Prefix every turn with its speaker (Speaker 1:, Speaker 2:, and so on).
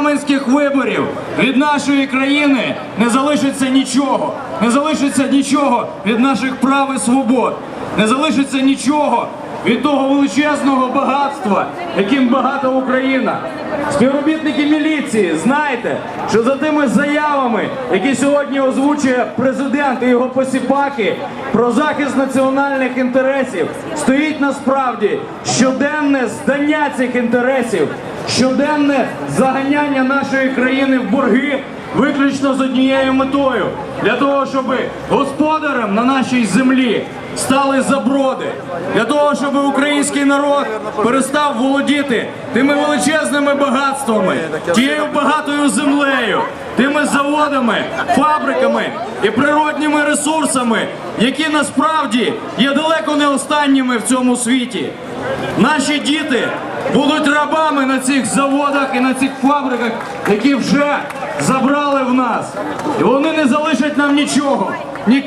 Speaker 1: парламентських виборів від нашої країни не залишиться нічого. Не залишиться нічого від наших прав і свобод. Не залишиться нічого від того величезного багатства, яким багата Україна. Співробітники міліції, знайте, що за тими заявами, які сьогодні озвучує президент і його посіпаки про захист національних інтересів, стоїть насправді щоденне здання цих інтересів, щоденне заганяння нашої країни в борги. Виключно з однією метою для того, щоб господарем на нашій землі стали заброди, для того, щоб український народ перестав володіти тими величезними багатствами, тією багатою землею, тими заводами, фабриками і природніми ресурсами, які насправді є далеко не останніми в цьому світі. Наші діти будуть рабами на цих заводах і на цих фабриках, які вже забрали в нас. І вони не залишать нам нічого, ні.